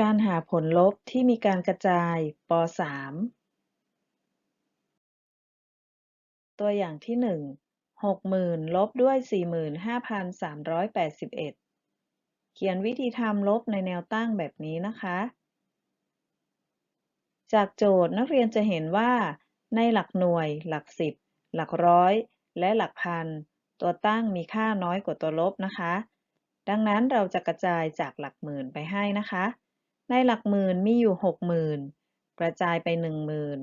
การหาผลลบที่มีการกระจายป .3 ตัวอย่างที่1 60,000ลบด้วย45,381เขียนวิธีทำลบในแนวตั้งแบบนี้นะคะ จากโจทย์นักเรียนจะเห็นว่า ในหลักหน่วย หลักสิบ หลักร้อย และหลักพัน ตัวตั้งมีค่าน้อยกว่าตัวลบนะคะ ดังนั้นเราจะกระจายจากหลักหมื่นไปให้นะคะ ในหลักหมื่นมีอยู่60,000กระจายไป10,000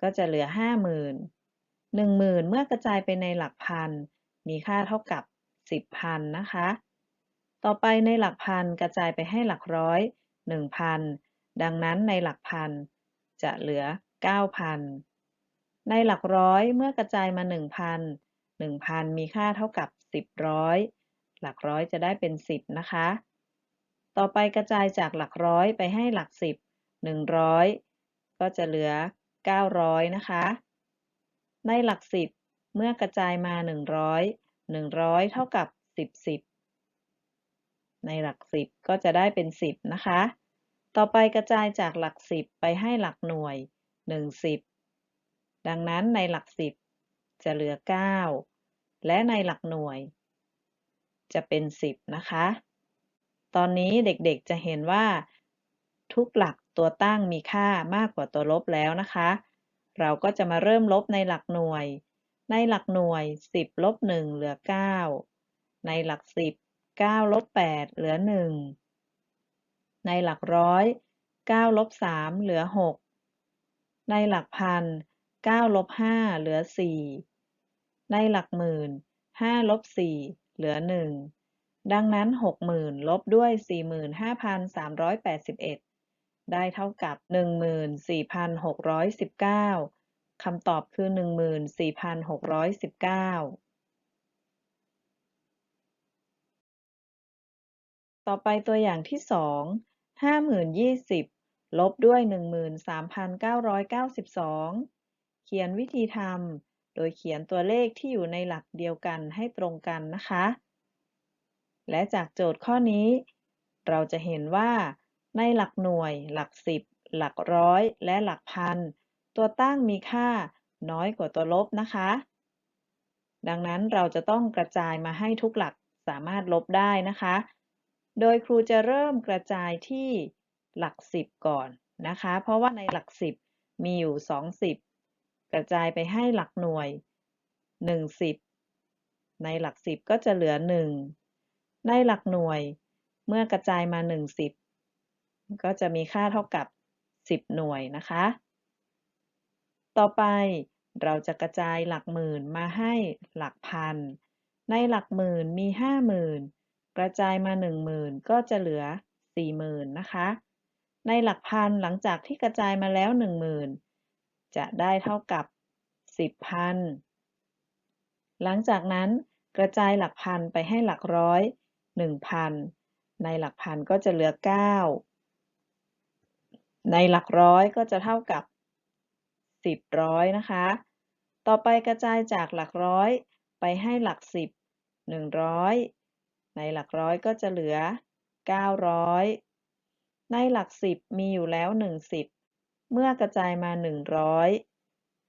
ก็จะเหลือ50,000 10,000เมื่อกระจายไปในหลักพัน มีค่าเท่ากับ10,000นนะคะ ต่อไปในหลักพันกระจายไปให้หลักร้อย1,000ดังนั้นในหลักพันจะเหลือ9,000ในหลักร้อยเมื่อกระจายมา1,000 1,000มีค่าเท่ากับ10ร้อยหลักร้อยจะได้เป็น10นะคะ ต่อไปกระจายจากหลักร้อยไปให้หลักสิบ100ก็จะเหลือ900นะคะ ในหลักสิบเมื่อกระจายมา100 100เท่ากับ10 10ในหลักสิบก็จะได้เป็น10นะคะ ต่อไปกระจายจากหลักสิบไปให้หลักหน่วย1 10ดังนั้นในหลักสิบจะเหลือ9และในหลักหน่วยจะเป็น10นะคะ ตอนนี้เด็กๆจะเห็นว่า ทุกหลักตัวตั้งมีค่ามากกว่าตัวลบแล้วนะคะ เราก็จะมาเริ่มลบในหลักหน่วย ในหลักหน่วย 10ลบ1เหลือ 9 ในหลัก 10 9ลบ8เหลือ 1 ในหลักร้อย9ลบ3เหลือ 6 ในหลักพัน9ลบ5เหลือ 4 ในหลักหมื่น5ลบ4เหลือ 1 ดังนั้น 60,000 ลบด้วย 45,381 ได้เท่ากับ 14,619 คำตอบคือ 14,619ต่อไปตัวอย่างที่ 2 5020 ลบด้วย 13,992 เขียนวิธีทำ โดยเขียนตัวเลขที่อยู่ในหลักเดียวกันให้ตรงกันนะคะ และจากโจทย์ข้อนี้ เราจะเห็นว่า ในหลักหน่วย หลักสิบ หลักร้อย และหลักพัน ตัวตั้งมีค่าน้อยกว่าตัวลบนะคะ ดังนั้นเราจะต้องกระจายมาให้ทุกหลักสามารถลบได้นะคะ โดยครูจะเริ่มกระจายที่หลักสิบก่อนนะคะ เพราะว่าในหลักสิบมีอยู่สองสิบกระจายไปให้หลักหน่วยหนึ่งสิบในหลักสิบก็จะเหลือหนึ่ง ในหลักหน่วย เมื่อกระจายมาหนึ่งสิบก็จะมีค่าเท่ากับสิบหน่วยนะคะ ต่อไปเราจะกระจายหลักหมื่นมาให้หลักพัน ในหลักหมื่นมีห้าหมื่นกระจายมาหนึ่งหมื่นก็จะเหลือสี่หมื่นนะคะ ในหลักพันหลังจากที่กระจายมาแล้วหนึ่งหมื่นจะได้เท่ากับสิบพันหลังจากนั้นกระจายหลักพันไปให้หลักร้อย หนึ่งพันในหลักพันก็จะเหลือเก้าในหลักร้อยก็จะเท่ากับสิบร้อยนะคะ ต่อไปกระจายจากหลักร้อยไปให้หลักสิบหนึ่งร้อยในหลักร้อยก็จะเหลือเก้าร้อยในหลักสิบมีอยู่แล้วหนึ่งสิบเมื่อกระจายมาหนึ่งร้อย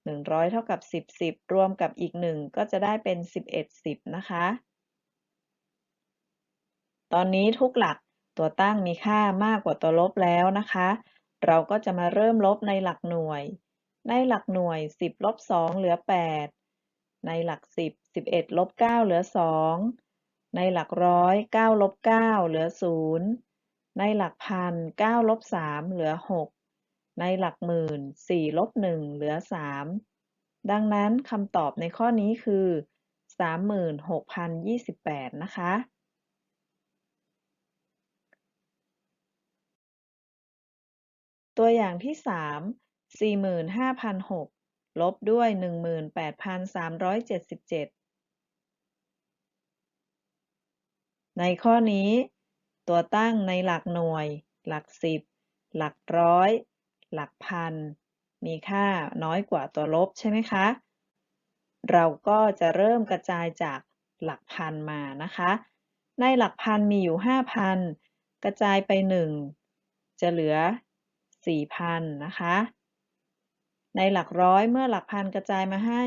หนึ่งร้อยเท่ากับสิบสิบรวมกับอีกหนึ่งก็จะได้เป็นสิบเอ็ดสิบนะคะ ตอนนี้ทุกหลักตัวตั้งมีค่ามากกว่าตัวลบแล้วนะคะ เราก็จะมาเริ่มลบในหลักหน่วย ในหลักหน่วย 10ลบ2เหลือ 8 ในหลัก 10 11ลบ9เหลือ 2 ในหลักร้อย9ลบ9เหลือ 0 ในหลักพัน9ลบ3เหลือ 6 ในหลักหมื่น4ลบ1เหลือ 3 ดังนั้นคำตอบในข้อนี้คือ 36,028 นะคะ ตัวอย่างที่3 45,006ลบด้วย18,377ในข้อนี้ ตัวตั้งในหลักหน่วย หลักสิบ หลักร้อย หลักพัน มีค่าน้อยกว่าตัวลบใช่ไหมคะ เราก็จะเริ่มกระจายจากหลักพันมานะคะ ในหลักพันมีอยู่ 5,000 กระจายไป 1 จะเหลือ 4,000 นะคะ ในหลักร้อยเมื่อหลักพันกระจายมาให้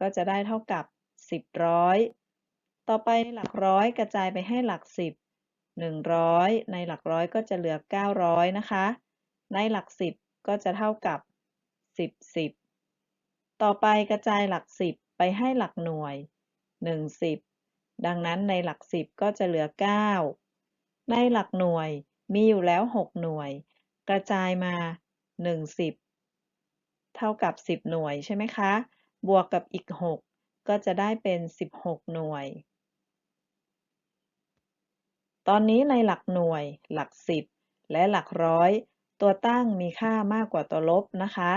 ก็จะได้เท่ากับ 10ร้อย ต่อไปในหลักร้อยกระจายไปให้หลักสิบ100 ในหลักร้อยก็จะเหลือ 900 นะคะ ในหลักสิบก็จะเท่ากับ 10 10 ต่อไปกระจายหลักสิบไปให้หลักหน่วย 10 ดังนั้นในหลักสิบก็จะเหลือ 9 ในหลักหน่วยมีอยู่แล้ว 6 หน่วย กระจายมา 10 เท่ากับ 10 หน่วยใช่ไหมคะ บวกกับอีก 6 ก็จะได้เป็น 16 หน่วย ตอนนี้ในหลักหน่วย หลักสิบและหลักร้อย ตัวตั้งมีค่ามากกว่าตัวลบนะคะ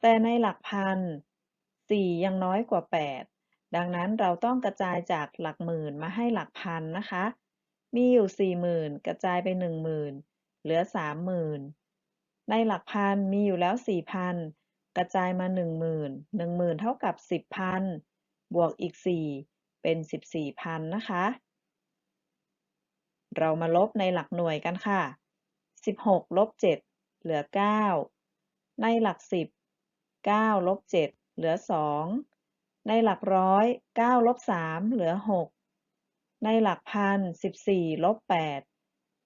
แต่ในหลักพัน 4 ยังน้อยกว่า 8 ดังนั้นเราต้องกระจายจากหลักหมื่นมาให้หลักพันนะคะ มีอยู่ 40,000 กระจายไป 10,000 เหลือสามหมื่นในหลักพันมีอยู่แล้วสี่พันกระจายมาหนึ่งหมื่นหนึ่งหมื่นเท่ากับสิบพันบวกอีกสี่เป็นสิบสี่พันนะคะ เรามาลบในหลักหน่วยกันค่ะสิบหกลบเจ็ดเหลือเก้าในหลักสิบเก้าลบเจ็ดเหลือสองในหลักร้อยเก้าลบสามเหลือหกในหลักพันสิบสี่ลบแปด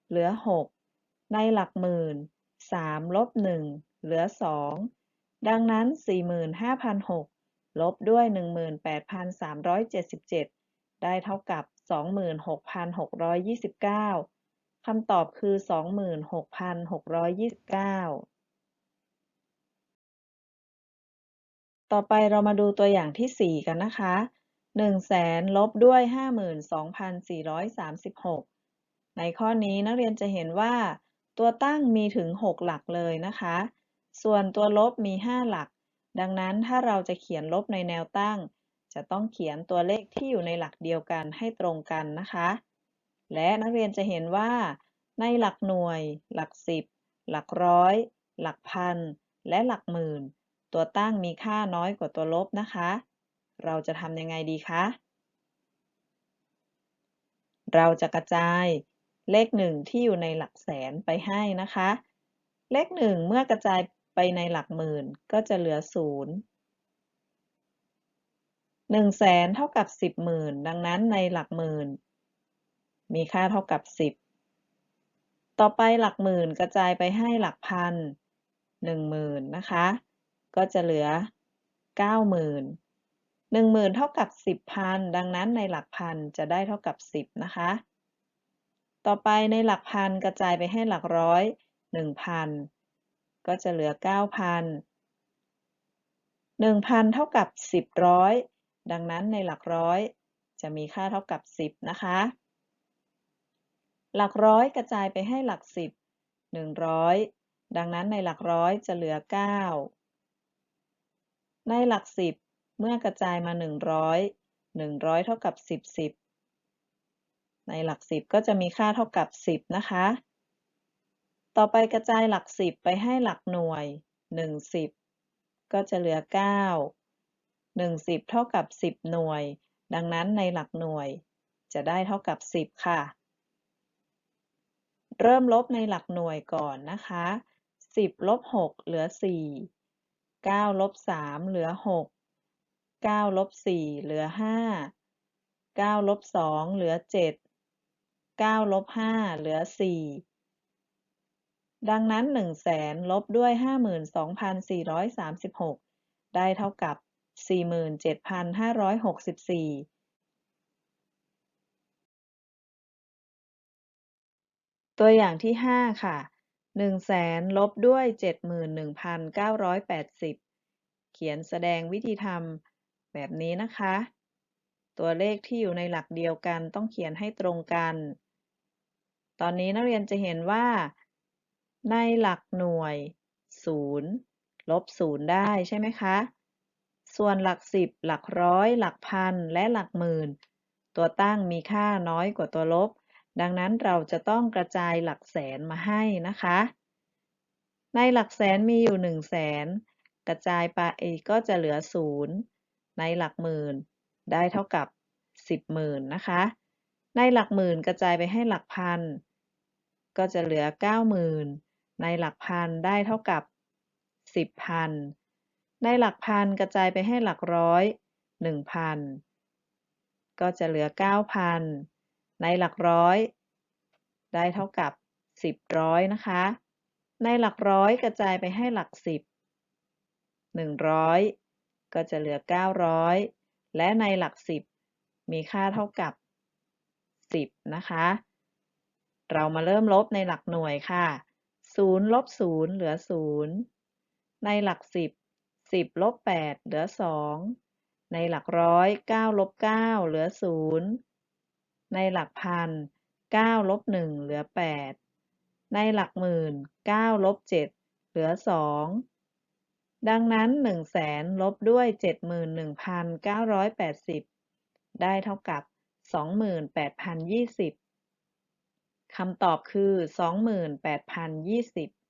เหลือหก ในหลักหมื่น 3 ลบ 1 เหลือ 2 ดังนั้น 45,006 ลบด้วย 18,377 ได้เท่ากับ 26,629 คำตอบคือ 26,629ต่อไปเรามาดูตัวอย่างที่ 4 กันนะคะ1แสนลบด้วย 52,436 ในข้อนี้นักเรียนจะเห็นว่า ตัวตั้งมีถึง 6 หลักเลยนะคะ ส่วนตัวลบมี 5 หลัก ดังนั้นถ้าเราจะเขียนลบในแนวตั้ง จะต้องเขียนตัวเลขที่อยู่ในหลักเดียวกันให้ตรงกันนะคะ และนักเรียนจะเห็นว่า ในหลักหน่วย หลักสิบ หลักร้อย หลักพัน และหลักหมื่น ตัวตั้งมีค่าน้อยกว่าตัวลบนะคะ เราจะทำยังไงดีคะ เราจะกระจาย เลขหนึ่งที่อยู่ในหลักแสนไปให้นะคะ เลขหนึ่งเมื่อกระจายไปในหลักหมื่นก็จะเหลือศูนย์หนึ่งแสนเท่ากับสิบหมื่นดังนั้นในหลักหมื่น มีค่าเท่ากับสิบต่อไปหลักหมื่นกระจายไปให้หลักพันหนึ่งหมื่นนะคะ ก็จะเหลือเก้าหมื่นหนึ่งหมื่นเท่ากับสิบพันดังนั้นในหลักพันจะได้เท่ากับสิบนะคะ ต่อไปในหลักพันกระจายไปให้หลักร้อยหนึ่งพันก็จะเหลือเก้าพันหนึ่งพันเท่ากับสิบร้อย ดังนั้นในหลักร้อย จะมีค่าเท่ากับ 10 นะคะ หลักร้อยกระจายไปให้หลักสิบ100 ดังนั้นในหลักร้อยจะเหลือ 9 ในหลักสิบเมื่อกระจายมา 100 100 เท่ากับ 10 10 ในหลักสิบก็จะมีค่าเท่ากับ 10 นะคะ ต่อไปกระจายหลักสิบไปให้หลักหน่วย 1 10 ก็จะเหลือ9หนึ่งสิบเท่ากับสิบหน่วย ดังนั้นในหลักหน่วยจะได้เท่ากับสิบค่ะ เริ่มลบในหลักหน่วยก่อนนะคะสิบลบหกเหลือสี่เก้าลบสามเหลือหกเก้าลบสี่เหลือห้าเก้าลบสองเหลือเจ็ดเก้าลบห้าเหลือสี่ดังนั้นหนึ่งแสนลบด้วยห้าหมื่นสองพันสี่ร้อยสามสิบหกได้เท่ากับ 47,564ตัวอย่างที่ 5 ค่ะ1แสนลบด้วย 71,980 เขียนแสดงวิธีทำแบบนี้นะคะ ตัวเลขที่อยู่ในหลักเดียวกันต้องเขียนให้ตรงกัน ตอนนี้นักเรียนจะเห็นว่า ในหลักหน่วย 0 ลบ 0 ได้ใช่ไหมคะ ส่วนหลักสิบหลักร้อย หลักพัน และหลักหมื่น ตัวตั้งมีค่าน้อยกว่าตัวลบ ดังนั้นเราจะต้องกระจายหลักแสนมาให้นะคะ ในหลักแสนมีอยู่หนึ่งแสนกระจายไปก็จะเหลือศูนย์ในหลักหมื่น ได้เท่ากับสิบหมื่นนะคะ ในหลักหมื่นกระจายไปให้หลักพัน ก็จะเหลือเก้าหมื่นในหลักพันได้เท่ากับสิบพันในหลักพันกระจายไปให้หลักร้อยหนึ่งพันก็จะเหลือเก้าพันในหลักร้อย ได้เท่ากับสิบร้อยนะคะ ในหลักร้อยกระจายไปให้หลักสิบหนึ่งร้อยก็จะเหลือเก้าร้อยและในหลักสิบมีค่าเท่ากับสิบนะคะ เรามาเริ่มลบในหลักหน่วยค่ะ0ลบ0เหลือ 0 ในหลัก 10 10ลบ8เหลือ 2 ในหลักร้อย9ลบ9เหลือ 0 ในหลักพัน9ลบ1เหลือ 8 ในหลักหมื่น9ลบ7เหลือ 2 ดังนั้น 1 0 0 0 0 0ลบด้วย 71,980 ได้เท่ากับ 28,020 คำตอบคือ 28,020